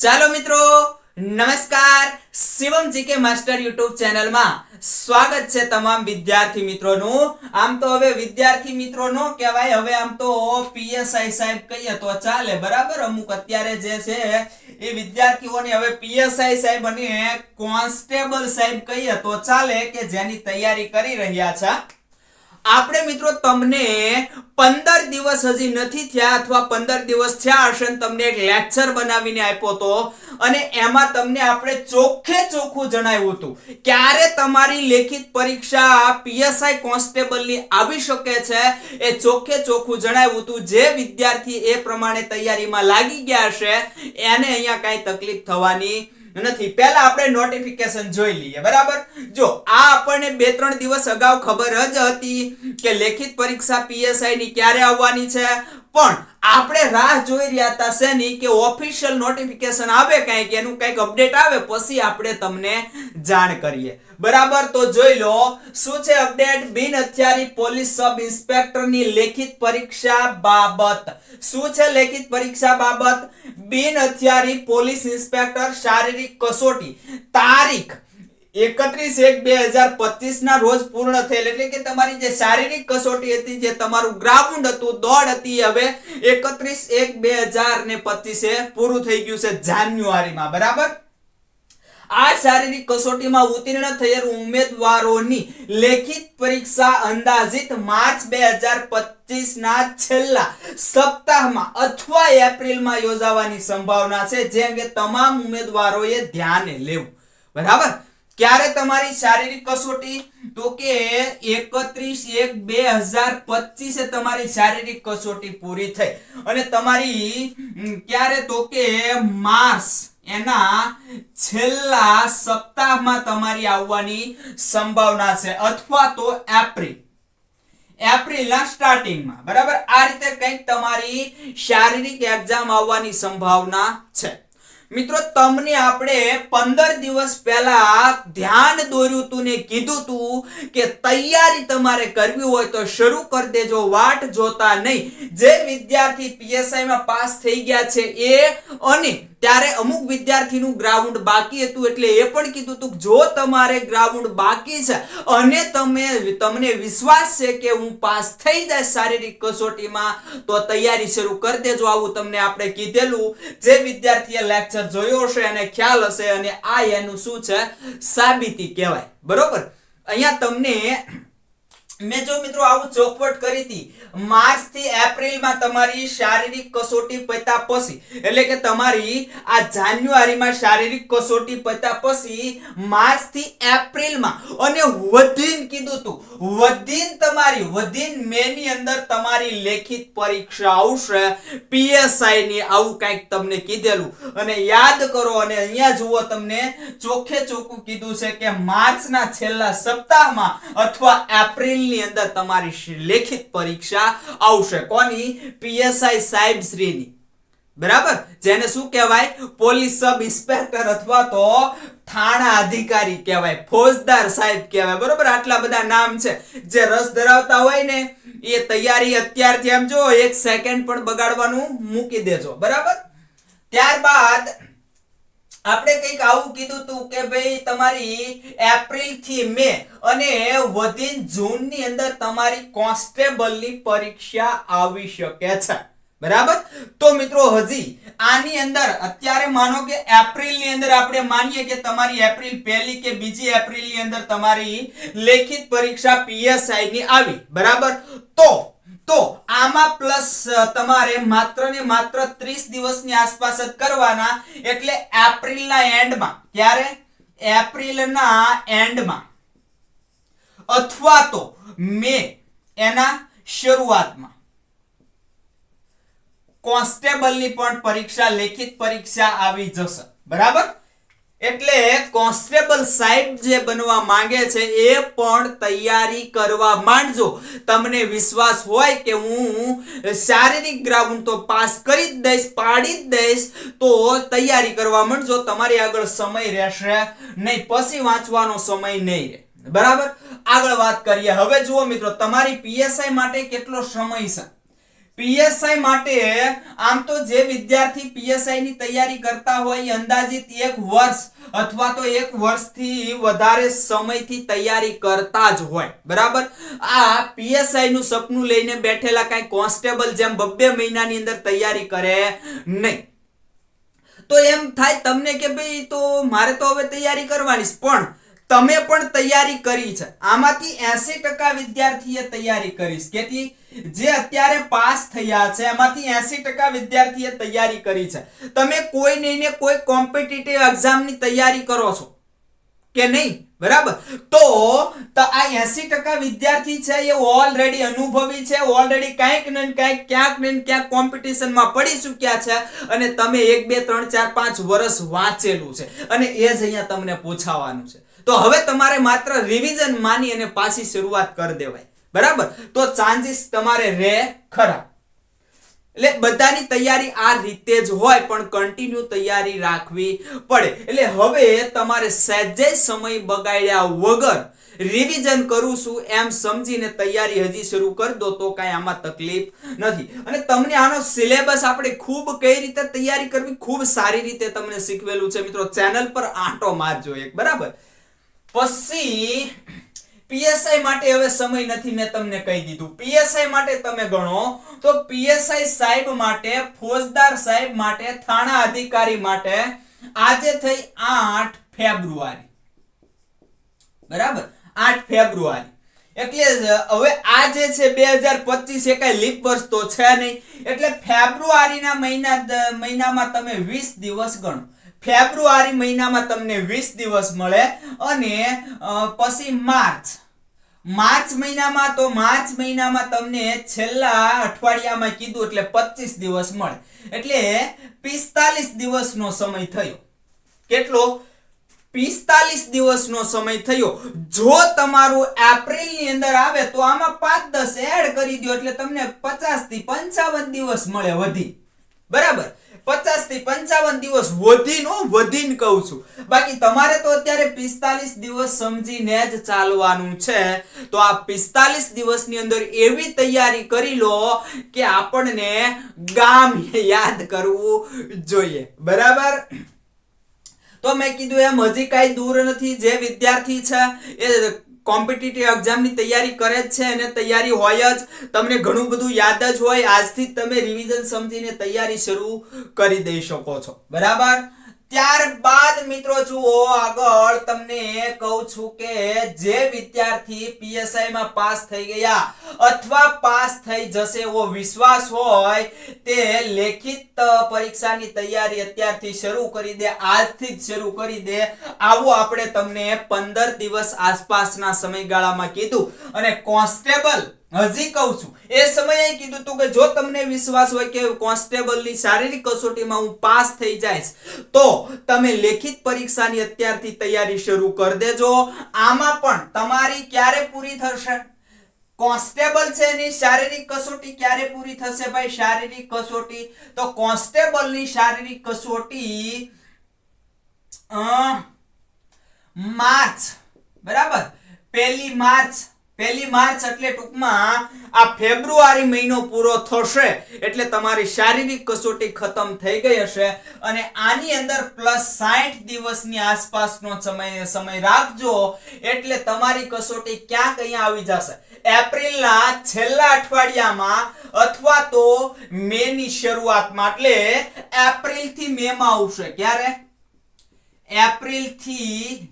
ચાલો મિત્રો, નમસ્કાર. શિવમ જીકે માસ્ટર યુટ્યુબ ચેનલમાં સ્વાગત છે તમામ વિદ્યાર્થી મિત્રોનું. આમ તો હવે વિદ્યાર્થી મિત્રોનો કહેવાય, હવે આમ તો પીએસઆઈ સાહેબ કહીએ તો ચાલે, બરાબર? અમુક અત્યારે જે છે એ વિદ્યાર્થીઓને હવે પીએસઆઈ સાહેબ અને કોન્સ્ટેબલ સાહેબ કહીએ તો ચાલે કે જેની તૈયારી કરી રહ્યા છે. આપણે મિત્રો તમને પંદર દિવસ હજી નથી થયા અથવા પંદર દિવસ થયા હશે તમને એક લેક્ચર બનાવીને આપ્યો હતો અને એમાં તમને આપણે ચોખ્ખે ચોખ્ખું જણાવ્યું હતું. ક્યારે તમારી લેખિત પરીક્ષા પીએસઆઈ કોન્સ્ટેબલની આવી શકે છે એ ચોખ્ખે ચોખ્ખું જણાવ્યું હતું. જે વિદ્યાર્થી એ પ્રમાણે તૈયારીમાં લાગી ગયા હશે, એને અહીંયા કાંઈ તકલીફ થવાની નથી, પહેલા આપણે નોટિફિકેશન જોઈ લઈએ, બરાબર? જો, આ આપણને બે ત્રણ દિવસ અગાઉ ખબર જ હતી કે લેખિત પરીક્ષા પીએસઆઈ ની ક્યારે આવવાની છે. પણ આપણે રાહ જોઈ રહ્યા હતા શેની કે ઓફિશિયલ નોટિફિકેશન આવે કંઈક, એનું કંઈક અપડેટ આવે, પછી આપણે તમને જાણ કરીએ. બરાબર, તો જોઈ લો, શું છે અપડેટ? બિન હથિયારી પોલીસ સબ ઇન્સ્પેક્ટરની લેખિત પરીક્ષા બાબત. શું છે લેખિત પરીક્ષા બાબત? બિન હથિયારી પોલીસ ઇન્સ્પેક્ટર શારીરિક કસોટી. તારીખ એકત્રીસ એક બે હજાર પચીસ ના રોજ પૂર્ણ થયેલ. એટલે કે તમારી જે શારીરિક કસોટી હતી, જે તમારું ગ્રાઉન્ડ હતું, દોડ હતી, હવે એકત્રીસ એક બે હજાર ને પચીસે પૂરું થઈ ગયું છે જાન્યુઆરીમાં. બરાબર? આ શારીરિક કસોટીમાં ઉત્તીર્ણ થયેલ ઉમેદવારોની લેખિત પરીક્ષા અંદાજિત માર્ચ બે હજાર ના છેલ્લા સપ્તાહમાં અથવા એપ્રિલમાં યોજાવાની સંભાવના છે, જે અંગે તમામ ઉમેદવારોએ ધ્યાને લેવું. બરાબર? ક્યારે તમારી શારીરિક કસોટી? તો કે એકત્રીસ એક બે હજાર પચીસે તમારી શારીરિક કસોટી પૂરી થઈ. અને તમારી ક્યારે? તો કે માર્ચ એના છેલ્લા સપ્તાહમાં તમારી આવવાની સંભાવના છે. અથવા તો એપ્રિલ. એપ્રિલના સ્ટાર્ટિંગમાં. બરાબર? આ રીતે કંઈક તમારી શારીરિક એક્ઝામ આવવાની સંભાવના છે. મિત્રો, તમને આપણે પંદર દિવસ પહેલા ધ્યાન દોર્યું તું ને કીધું તું કે તૈયારી તમારે કરવી હોય તો શરૂ કરી દેજો, વાટ જોતા નહીં. જે વિદ્યાર્થી પીએસઆઈમાં પાસ થઈ ગયા છે એ અને ત્યારે અમુક વિદ્યાર્થીનું ગ્રાઉન્ડ બાકી હતું એટલે એ પણ કીધું હતું જો તમારે ગ્રાઉન્ડ બાકી છે અને તમે તમને વિશ્વાસ છે કે હું પાસ થઈ જાય શારીરિક કસોટીમાં, તો તૈયારી શરૂ કરી દેજો. આવું તમને આપણે કીધેલું. જે વિદ્યાર્થીએ લેક્ચર જોયો હશે અને ખ્યાલ હશે અને આ એનું શું છે? સાબિતી કહેવાય. બરોબર? અહીંયા તમને મેં જો મિત્રો આવું ચોખવટ કરી હતી માર્ચથી એપ્રિલમાં તમારી શારીરિક કસોટી પત્યા પછી, એટલે કે તમારી આ જાન્યુઆરીમાં શારીરિક કસોટી પત્યા પછી માર્ચથી એપ્રિલમાં અને વધીન કીધું તું, વધીન તમારી, વધીન મે ની અંદર તમારી લેખિત પરીક્ષા આવશે પીએસઆઈ ની આવું કંઈક તમને કીધેલું. અને યાદ કરો, અને અહીંયા જુઓ તમને, ચોખ્ખે ચોખ્ખું કીધું છે કે માર્ચના છેલ્લા સપ્તાહમાં અથવા એપ્રિલ ની અંદર તમારી લેખિત પરીક્ષા આવશે. કોની? પીએસઆઈ સાહેબ શ્રીની. બરાબર? જેને શું કહેવાય? પોલીસ સબ ઇન્સ્પેક્ટર અથવા તો થાણા અધિકારી કહેવાય. ફોજદાર સાહેબ કહેવાય. બરોબર? આટલા બધા નામ છે. જે રસ ધરાવતા હોય ને, એ તૈયારી અત્યારથી આમ જો એક સેકન્ડ પણ બગાડવાનું મૂકી દેજો. બરાબર? ત્યારબાદ આપણે કંઈક આવું કીધું તું કે ભાઈ તમારી એપ્રિલથી મે અને વધીન જૂનની અંદર તમારી કોન્સ્ટેબલની પરીક્ષા આવી શકે છે. બરાબર? તો મિત્રો હજી આની અંદર અત્યારે માનો કે એપ્રિલની અંદર આપણે માનીએ કે તમારી એપ્રિલ પહેલી કે બીજી એપ્રિલની અંદર તમારી લેખિત પરીક્ષા પીએસઆઈ ની આવી. બરાબર? તો તો આમાં પ્લસ તમારે માત્ર ને માત્ર 30 દિવસની આસપાસ જ કરવાના એટલે એપ્રિલના એન્ડમાં. ક્યારે? એપ્રિલના એન્ડમાં. અથવા તો મે એના શરૂઆતમાં. કોન્સ્ટેબલની પણ પરીક્ષા, લેખિત પરીક્ષા આવી જશે. બરાબર? એટલે કોન્સ્ટેબલ સાહેબ જે બનવા માંગે છે, એ પણ તૈયારી કરવા માંડજો. તમને વિશ્વાસ હોય કે હું શારીરિક ગ્રાઉન્ડ તો પાસ કરી જ દઈશ, પાડી જ દઈશ, તો તૈયારી કરવા માંડજો. તમારી આગળ સમય રહેશે નહીં, પછી વાંચવાનો સમય નહીં રહે. બરાબર? આગળ વાત કરીએ. હવે જુઓ મિત્રો, તમારી પીએસઆઈ માટે કેટલો સમય છે? પીએસઆઈ માટે આમ તો જે વિદ્યાર્થી પીએસઆઈ ની તૈયારી કરતા હોય અંદાજિત એક વર્ષ અથવા તો એક વર્ષથી વધારે સમયથી તૈયારી કરતા જ હોય. બરાબર? આ પીએસઆઈ નું સપનું લઈને બેઠેલા કઈ કોન્સ્ટેબલ જેમ બબ્બે મહિનાની અંદર તૈયારી કરે નહીં. તો એમ થાય તમને કે ભાઈ તો મારે તો હવે તૈયારી કરવાની પણ તમે પણ તૈયારી કરી છે. આમાંથી એસી ટકા વિદ્યાર્થીએ તૈયારી કરીશ કેથી? જે અત્યારે પાસ થયા છે, એમાંથી એસી ટકા વિદ્યાર્થીએ તૈયારી કરી છે. તમે કોઈ નહીં કોઈ કોમ્પિટિટિવ એક્ઝામની તૈયારી કરો છો? કે નહીં? બરાબર? તો આ એસી ટકા વિદ્યાર્થી છે, એ ઓલરેડી અનુભવી છે ઓલરેડી કાંઈક ને કાંઈક, ક્યાંક ને ક્યાંક કોમ્પિટિશનમાં પડી ચૂક્યા છે, અને તમે એક, બે, ત્રણ, ચાર, પાંચ વર્ષ વાંચેલું છે. અને એ જ અહીંયા તમને પૂછાવાનું છે. તો હવે તમારે માત્ર રિવિઝન માની અને પાછી શરૂઆત કરી દેવાય. બરાબર? તો ચાન્સીસ તમારે રહે ખરા. એટલે બધાની તૈયારી આ રીતે જ હોય, પણ કન્ટિન્યુ તૈયારી રાખવી પડે. એટલે હવે તમારે સહેજે સમય બગાડ્યા વગર રિવિઝન કરું છું એમ સમજીને તૈયારી હજી શરૂ કરી દો, તો કાંઈ આમાં તકલીફ નથી. અને તમને આનો સિલેબસ આપણે ખૂબ કઈ રીતે તૈયારી કરવી, ખૂબ સારી રીતે તમને શીખવેલું છે મિત્રો. ચેનલ પર આંટો મારજો એક, બરાબર? પછી પીએસઆઈ માટે હવે સમય નથી, મેં તમને કહી દીધું. પીએસઆઈ માટે તમે ગણો, તો પીએસઆઈ સાહેબ માટે, ફોજદાર સાહેબ માટે, થાણા અધિકારી માટે આજે થઈ આઠ ફેબ્રુઆરી. બરાબર? આઠ ફેબ્રુઆરી. એટલે હવે આ જે છે બે હજાર પચીસ એ કઈ લીપ વર્ષ તો છે નહીં. એટલે ફેબ્રુઆરીના મહિના મહિનામાં તમે વીસ દિવસ ગણો. ફેબ્રુઆરી મહિનામાં તમને વીસ દિવસ મળે અને પછી માર્ચ. માર્ચ મહિનામાં તો માર્ચ મહિનામાં તમને છેલ્લા અઠવાડિયામાં કીધું એટલે પચીસ દિવસ મળે. એટલે પિસ્તાલીસ દિવસનો સમય થયો. કેટલો? પિસ્તાલીસ દિવસનો સમય થયો. જો તમારું એપ્રિલની અંદર આવે, તો આમાં પાંચ દસ એડ કરી દો એટલે તમને પચાસથી પંચાવન દિવસ મળે વધી. બરાબર? પચાસથી પંચાવન દિવસ વધીનો વધીને કહું છું. બાકી તમારે તો અત્યારે પિસ્તાલીસ દિવસ સમજીને જ ચાલવાનું છે. તો આ પિસ્તાલીસ દિવસની અંદર એવી તૈયારી કરી લો કે આપણને ગામ યાદ કરવું જોઈએ. બરાબર? તો મેં કીધું એમ, હજી કાંઈ દૂર નથી, જે વિદ્યાર્થી છે એ કોમ્પિટિટિવ એક્ઝામની તૈયારી કરે જ છે અને તૈયારી હોય જ. તમને ઘણું બધું યાદ જ હોય. આજથી તમે રિવિઝન સમજીને તૈયારી શરૂ કરી દઈ શકો છો. બરાબર? ત્યારબાદ મિત્રો જુઓ, આગળ તમને કહું છું કે જે વિદ્યાર્થી પીએસઆઈ માં પાસ થઈ ગયા અથવા પાસ થઈ જશે એવો વિશ્વાસ હોય, તે લેખિત પરીક્ષાની તૈયારી અત્યારથી શરૂ કરી દે, આજથી જ શરૂ કરી દે. આવું આપણે તમને પંદર દિવસ આસપાસના સમયગાળામાં કીધું. અને કોન્સ્ટેબલ હજી કહું છું, એ સમયે કીધું તું કે જો તમને વિશ્વાસ હોય કે કોન્સ્ટેબલની શારીરિક કસોટીમાં હું પાસ થઈ જઈશ, તો તમે લેખિત પરીક્ષાની અત્યારથી તૈયારી શરૂ કરી દેજો. આમાં પણ તમારી ક્યારે પૂરી થશે? કોન્સ્ટેબલ છે એની શારીરિક કસોટી ક્યારે પૂરી થશે ભાઈ? શારીરિક કસોટી. તો કોન્સ્ટેબલની શારીરિક કસોટી માર્ચ. બરાબર? પહેલી માર્ચ પહેલી માર્ચ એટલે ટૂંકમાં આ ફેબ્રુઆરી મહિનો પૂરો થશે. એટલે તમારી શારીરિક કસોટી ખતમ થઈ ગઈ હશે અને આની અંદર પ્લસ 60 દિવસની આસપાસનો સમય સમય રાખજો. એટલે તમારી કસોટી ક્યાંક અહીંયા આવી જશે. એપ્રિલના છેલ્લા અઠવાડિયામાં અથવા તો મે ની શરૂઆતમાં. એટલે એપ્રિલથી મે માં આવશે. ક્યારે? એપ્રિલથી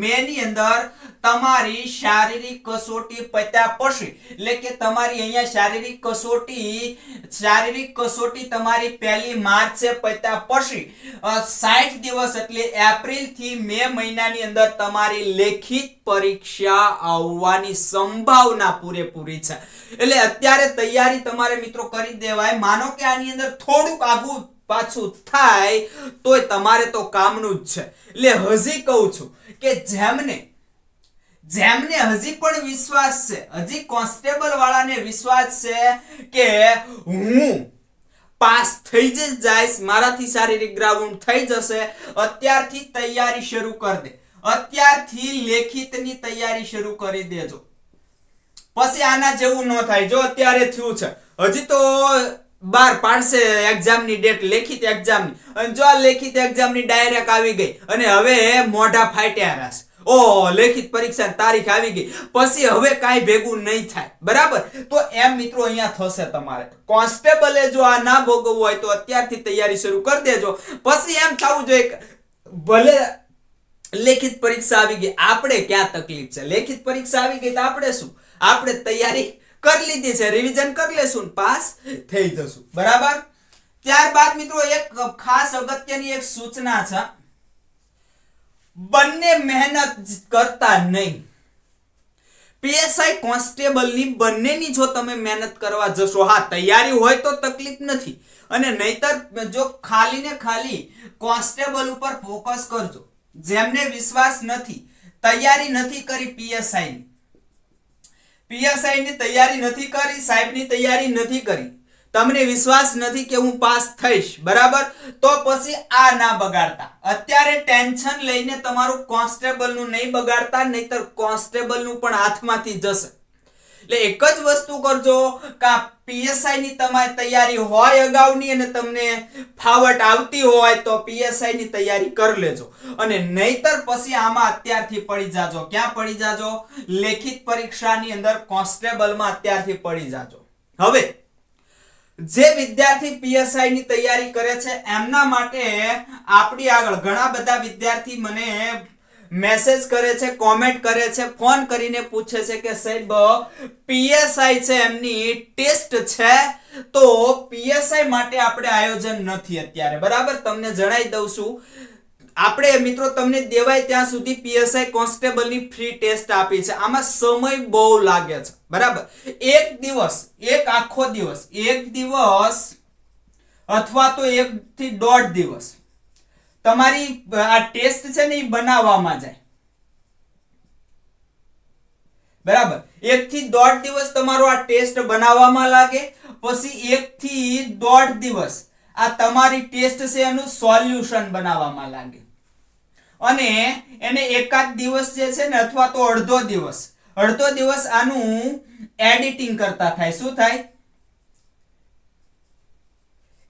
મે ની અંદર તમારી શારીરિક કસોટી પત્યા પછી એટલે કે તમારી અહીંયા શારીરિક કસોટી શારીરિક કસોટી તમારી પહેલી માર્ચે પત્યા પછી સાઠ દિવસ એટલે એપ્રિલથી મે મહિનાની અંદર તમારી લેખિત પરીક્ષા આવવાની સંભાવના પૂરેપૂરી છે. એટલે અત્યારે તૈયારી તમારે મિત્રો કરી દેવાય. માનો કે આની અંદર થોડુંક આગું પાછું થાય, તોય તમારે તો કામનું જ છે. એટલે હજી કહું છું કે જેમને જેમને હજી પણ વિશ્વાસ છે, હજી કોન્સ્ટેબલ વાળાને વિશ્વાસ છે કે હું પાસ થઈ જ જઈશ, મારાથી શારીરિક ગ્રાઉન્ડ થઈ જશે, અત્યારથી તૈયારી શરૂ કરી દે. અત્યારથી લેખિતની તૈયારી શરૂ કરી દેજો. પછી આના જેવું ન થાય, જો અત્યારે થયું છે. હજી તો બાર પાડશે એક્ઝામની ડેટ લેખિત એક્ઝામની અને જો આ લેખિત એક્ઝામની ડાયરેક્ટ આવી ગઈ, અને હવે મોઢા ફાટ્યા રાસ ઓ, લેખિત પરીક્ષાની તારીખ આવી ગઈ. પછી હવે કાંઈ ભેગું નહીં થાય. બરાબર? તો એમ મિત્રો અહીંયા થશે તમારે. કોન્સ્ટેબલે જો આ ના ભોગવવું હોય તો અત્યારથી તૈયારી શરૂ કરી દેજો. પછી એમ થવું જોઈએ ભલે લેખિત પરીક્ષા આવી ગઈ, આપણે ક્યાં તકલીફ છે? લેખિત પરીક્ષા આવી ગઈ તો આપણે શું? આપણે તૈયારી કરી લીધી છે રિવિઝન કરી લેશું પાસ થઈ જશું. બરાબર? ત્યારબાદ મિત્રો એક ખાસ અગત્યની એક સૂચના છે. બંને મહેનત કરતા નહીં. પીએસઆઈ કોન્સ્ટેબલની બંનેની જો તમે મહેનત કરવા જશો, હા, તૈયારી હોય તો તકલીફ નથી. અને નહીતર જો ખાલી ને ખાલી કોન્સ્ટેબલ ઉપર ફોકસ કરજો. જેમને વિશ્વાસ નથી, તૈયારી નથી કરી પીએસઆઈ પીએસઆઈની તૈયારી નથી કરી, સાહેબની તૈયારી નથી કરી. તમને વિશ્વાસ નથી કે હું પાસ થઈશ, બરાબર? તો પછી આ ના બગાડતા. અત્યારે ટેન્શન લઈને તમારું કોન્સ્ટેબલનું નહીં બગાડતા, નહીતર કોન્સ્ટેબલનું પણ હાથમાંથી જશે. એટલે એક જ વસ્તુ કરજો, કે પીએસઆઈ ની તમારી તૈયારી હોય અગાઉની અને તમને ફાવટ આવતી હોય તો પીએસઆઈ ની તૈયારી કરી લેજો. અને નહીતર પછી આમાં અત્યારથી પડી જાજો. ક્યાં પડી જાજો? લેખિત પરીક્ષાની અંદર કોન્સ્ટેબલમાં અત્યારથી પડી જાજો. હવે જે વિદ્યાર્થી પીએસઆઈ ની તૈયારી કરે છે, એમના માટે આપણી આગળ ઘણા બધા વિદ્યાર્થી મને મેસેજ કરે છે કોમેન્ટ કરે છે ફોન કરીને પૂછે છે કે સાહેબ પીએસઆઈ છે એમની ટેસ્ટ છે, તો પીએસઆઈ માટે આપણે આયોજન નથી અત્યારે. બરાબર? તમને જણાવી દઉં છું. આપણે મિત્રો તમને દેવાય ત્યાં સુધી પીએસઆઈ કોન્સ્ટેબલની ફ્રી ટેસ્ટ આપી છે. આમાં સમય બહુ લાગે છે. બરાબર? એક દિવસ, એક આખો દિવસ, એક દિવસ અથવા તો એક થી દોઢ દિવસ તમારી આ ટેસ્ટ છે ને એ બનાવવામાં જાય. બરાબર? એક થી દોઢ દિવસ તમારો આ ટેસ્ટ બનાવવામાં લાગે, પછી એક થી દોઢ દિવસ આ તમારી ટેસ્ટ છે એનું સોલ્યુશન બનાવવામાં લાગે અને એને એકાદ દિવસ જે છે ને અથવા તો અડધો દિવસ અડધો દિવસ આનું એડિટિંગ કરતા થાય. શું થાય?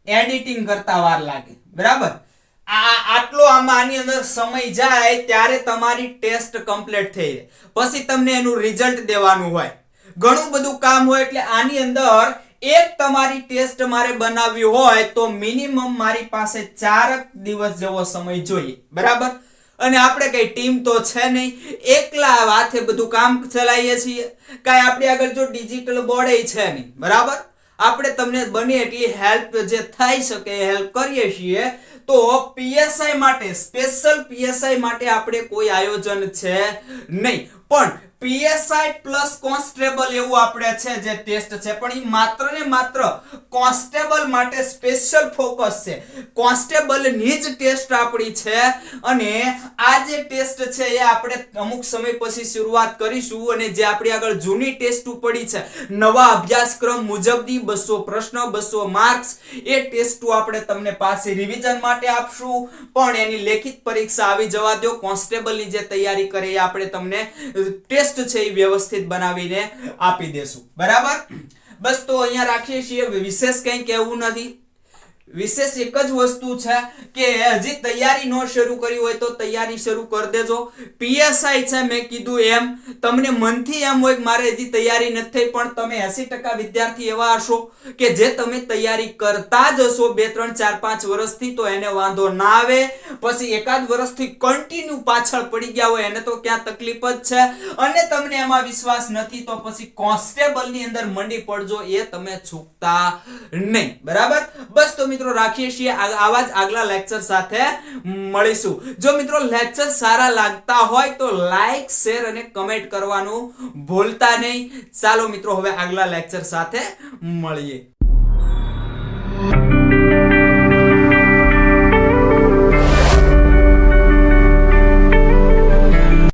એડિટિંગ કરતા વાર લાગે. બરાબર? આ આટલો આમાં આની અંદર સમય જાય ત્યારે તમારી ટેસ્ટ કમ્પ્લીટ થઈ જાય. પછી તમને એનું રિઝલ્ટ દેવાનું હોય. ઘણું બધું કામ હોય એટલે આની અંદર એક તમારી ટેસ્ટ મારે બનાવવી હોય તો મિનિમમ મારી પાસે ચારક દિવસ જેવો સમય જોઈએ. બરાબર? અને આપણે કઈ ટીમ તો છે નહીં. એકલા હાથે બધું કામ ચલાવીએ છીએ. કાંઈ આપણી આગળ જો ડિજિટલ બોર્ડ છે નહીં. બરાબર? આપણે તમને બને એટલી હેલ્પ જે થઈ શકે હેલ્પ કરીએ છીએ. તો પીએસઆઈ માટે સ્પેશિયલ પીએસઆઈ માટે આપણે કોઈ આયોજન છે નહીં. પણ પીએસઆઈ પ્લસ કોન્સ્ટેબલ એવું આપણે છે જે ટેસ્ટ છે. પણ એ માત્ર ને માત્ર કોન્સ્ટેબલ માટે સ્પેશિયલ ફોકસ છે. કોન્સ્ટેબલની જ ટેસ્ટ આપણી છે અને આ જે ટેસ્ટ છે એ આપણે અમુક સમય પછી શરૂઆત કરીશું અને જે આપણી આગળ જૂની ટેસ્ટ પડી છે, નવા અભ્યાસક્રમ મુજબની બસો પ્રશ્ન, બસો માર્ક્સ એ ટેસ્ટ આપણે તમને પાસે રિવિઝન માટે આપશું. પણ એની લેખિત પરીક્ષા આવી જવા દો કોન્સ્ટેબલની જે તૈયારી કરે એ આપણે તમને ટેસ્ટ છે એ વ્યવસ્થિત બનાવીને આપી દેશું. બરાબર? બસ તો અહીંયા રાખીએ છીએ. વિશેષ કંઈ કહેવું નથી. વિશેષ એક જ વસ્તુ છે કે હજી તૈયારી ન શરૂ કરી હોય તો તૈયારી શરૂ કરી દેજો. પીએસઆઈ છે, મેં કીધું એમ. તમને મનથી એમ હોય કે મારે હજી તૈયારી નથી પણ તમે 80% વિદ્યાર્થી એવા હશો કે જે તમે તૈયારી કરતા જ હશો બે, ત્રણ, ચાર, પાંચ વર્ષથી, તો એને વાંધો ના આવે. પછી એકાદ વર્ષથી કન્ટિન્યુ પાછળ પડી ગયા હોય, એને તો ક્યાં તકલીફ જ છે. અને તમને એમાં વિશ્વાસ નથી, તો પછી કોન્સ્ટેબલની અંદર મંડી પડજો, એ તમે ચૂકતા નહીં. બરાબર? બસ તો મિત્રો રાખીએ છીએ આવા જ આગલા લેક્ચર સાથે મળીશું. જો મિત્રો લેક્ચર સારા લાગતા હોય તો લાઈક શેર અને કમેન્ટ કરવાનું ભૂલતા નહીં. ચાલો મિત્રો, હવે આગલા લેક્ચર સાથે મળીએ.